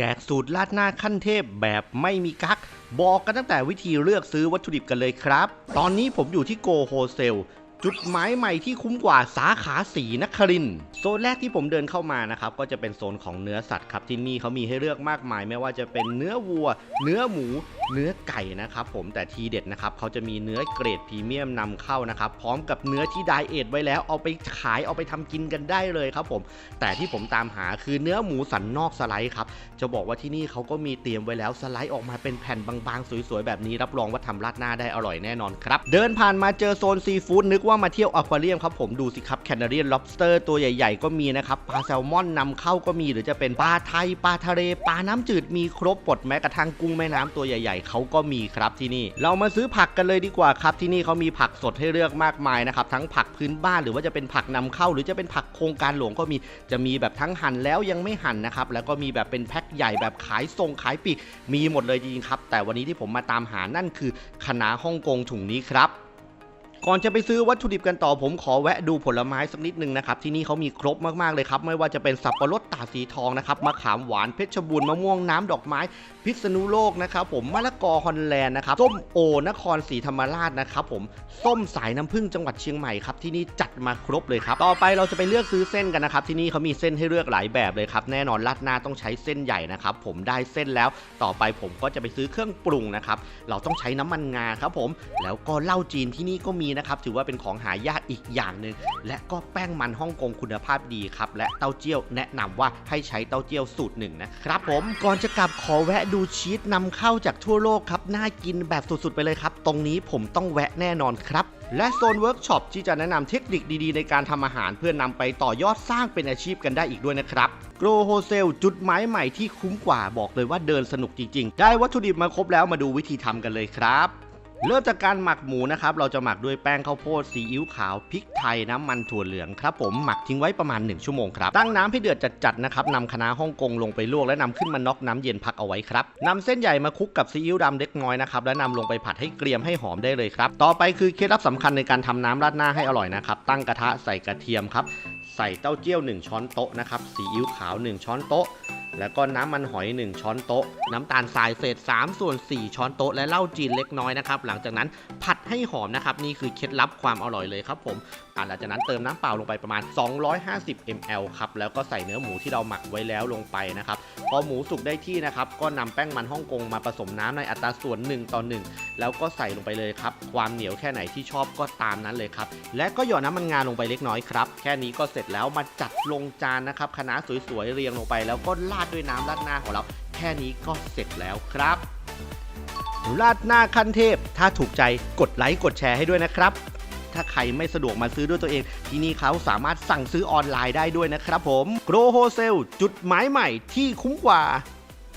แจกสูตรราดหน้าขั้นเทพแบบไม่มีกัก บอกกันตั้งแต่วิธีเลือกซื้อวัตถุดิบกันเลยครับ ตอนนี้ผมอยู่ที่โกโฮเซล จุดหมายใหม่ที่คุ้มกว่าสาขาสีนครินโซนแรกที่ผมเดินเข้ามานะครับก็จะเป็นโซนของเนื้อสัตว์ครับที่นี่เขามีให้เลือกมากมาย ไม่ว่าจะเป็นเนื้อวัว เนื้อหมู เนื้อไก่นะครับผมแต่ทีเด็ดนะครับเขาจะมีเนื้อเกรดพรีเมียมนำเข้านะครับพร้อมกับเนื้อที่ไดเอทไว้แล้วเอาไปขายเอาไปทำกินกันได้เลยครับผมแต่ที่ผมตามหาคือเนื้อหมูสันนอกสไลด์ครับจะบอกว่าที่นี่เขาก็มีเตรียมไว้แล้วสไลด์ออกมาเป็นแผ่นบางๆ สวยๆแบบนี้รับรองว่าทำราดหน้าได้อร่อยแน่นอนครับเดินผ่านมาเจอโซนซีฟู้ดนึกว่ามาเที่ยวอควาเรียมครับผมดูสิครับแคนาเรียนล็อบสเตอร์ตัวใหญ่ๆ ก็มีนะครับปลาแซลมอนนำเข้าก็มีหรือจะเป็นปลาไทยปลาทะเลปลาน้ำจืดมีครบปลดแม้กระทั่งกุ้งแม่น้ำตัวใหญ่ ๆเขาก็มีครับที่นี่ เรามาซื้อผักกันเลยดีกว่าครับที่นี่เขามีผักสดให้เลือกมากมายนะครับทั้งผักพื้นบ้านหรือว่าจะเป็นผักนำเข้า หรือจะเป็นผักโครงการหลวงก็มีจะมีแบบทั้งหั่นแล้วยังไม่หั่นนะครับแล้วก็มีแบบเป็นแพ็คใหญ่แบบขายส่งขายปีกมีหมดเลยจริงๆครับแต่วันนี้ที่ผมมาตามหานั่นคือคณะฮ่องกงถุงนี้ครับ ก่อนจะไปซื้อวัตถุดิบกันต่อผมขอแวะดูผลไม้สักนิดนึงนะครับที่นี่เขามีครบมากๆเลยครับไม่ว่าจะเป็นสับปะรดตาสีทองนะครับมะขามหวานเพชรบูรณ์มะม่วงน้ำดอกไม้ พิษณุโลกนะครับผมมะละกอฮอลแลนด์นะครับส้มโอนครศรีธรรมราชนะครับผมส้มสายน้ำผึ้งจังหวัดเชียงใหม่ครับที่นี่จัดมาครบเลยครับต่อไปเราจะไปเลือกซื้อเส้นกันนะครับที่นี่เขามีเส้นให้เลือกหลายแบบเลยครับแน่นอนราดหน้าต้องใช้เส้นใหญ่นะครับผมได้เส้นแล้ว ต่อไปผมก็จะไปซื้อเครื่องปรุงนะครับเราต้องใช้น้ำมันงาครับผมแล้วก็เหล้าจีนที่นี่ก็มีนะครับถือว่าเป็นของหายากอีกอย่างหนึ่งและก็แป้งมันฮ่องกงคุณภาพดีครับและเต้าเจี้ยวแนะนำว่าให้ใช้เต้าเจี้ยวสูตรหนึ่งนะครับผมก่อนจะกลับขอแวะดูชีสนำเข้าจากทั่วโลกครับน่ากินแบบสุดๆไปเลยครับ ตรงนี้ผมต้องแวะแน่นอนครับและโซนเวิร์กช็อปที่จะแนะนำเทคนิคดีๆ ในการทำอาหารเพื่อนำไปต่อยอดสร้างเป็นอาชีพกันได้อีกด้วยนะครับโกลโฮเซลจุดหมายใหม่ที่คุ้มกว่าบอกเลยว่าเดินสนุกจริงๆ ได้วัตถุดิบมาครบแล้วมาดูวิธีทำกันเลยครับ เริ่มจากการหมักหมูนะครับ เราจะหมักด้วยแป้งข้าวโพดซีอิ๊วขาวพริกไทยน้ำมันถั่วเหลืองครับผมหมักทิ้งไว้ประมาณ 1 ชั่วโมงครับ ตั้งน้ำให้เดือดจัดๆนะครับนำคะน้าฮ่องกงลงไปลวกและนำขึ้นมาน็อกน้ำเย็นพักเอาไว้ครับนำเส้นใหญ่มาคลุกกับซีอิ๊วดำเล็กน้อยนะครับและนำลงไปผัดให้เกรียมให้หอมได้เลยครับ ต่อไปคือเคล็ดลับสำคัญในการทำน้ำราดหน้าให้อร่อยนะครับตั้งกระทะใส่กระเทียมครับใส่เต้าเจี้ยว 1 ช้อนโต๊ะนะครับซีอิ๊วขาว 1 ช้อนโต๊ะ แล้วก็น้ำมันหอย 1 ช้อนโต๊ะ น้ำตาลทรายเศษ3ส่วน 4 ช้อนโต๊ะ และเหล้าจีนเล็กน้อยนะครับ หลังจากนั้นผัด ให้หอมนะครับนี่คือเคล็ดลับความอร่อยเลยครับผมอ่าหลังจากนั้นเติมน้ำเปล่าลงไปประมาณ 250 ml ครับแล้วก็ใส่เนื้อหมูที่เราหมักไว้แล้วลงไปนะครับพอหมูสุกได้ที่นะครับก็นำแป้งมันฮ่องกงมาผสมน้ำในอัตราส่วน1ต่อ1แล้วก็ใส่ลงไปเลยครับความเหนียวแค่ไหนที่ชอบก็ตามนั้นเลยครับและก็หยอดน้ำมันงาลงไปเล็กน้อยครับแค่นี้ก็เสร็จแล้วมาจัดลงจานนะครับคะน้าสวยๆเรียงลงไป แล้วก็ราดด้วยน้ำราดหน้าของเราแค่นี้ก็เสร็จแล้วครับ ราดหน้าขั้นเทพ ถ้าถูกใจกดไลค์กดแชร์ให้ด้วยนะครับ ถ้าใครไม่สะดวกมาซื้อด้วยตัวเอง ที่นี่เขาสามารถสั่งซื้อออนไลน์ได้ด้วยนะครับผมโกรโฮเซลจุดหมายใหม่ที่คุ้มกว่า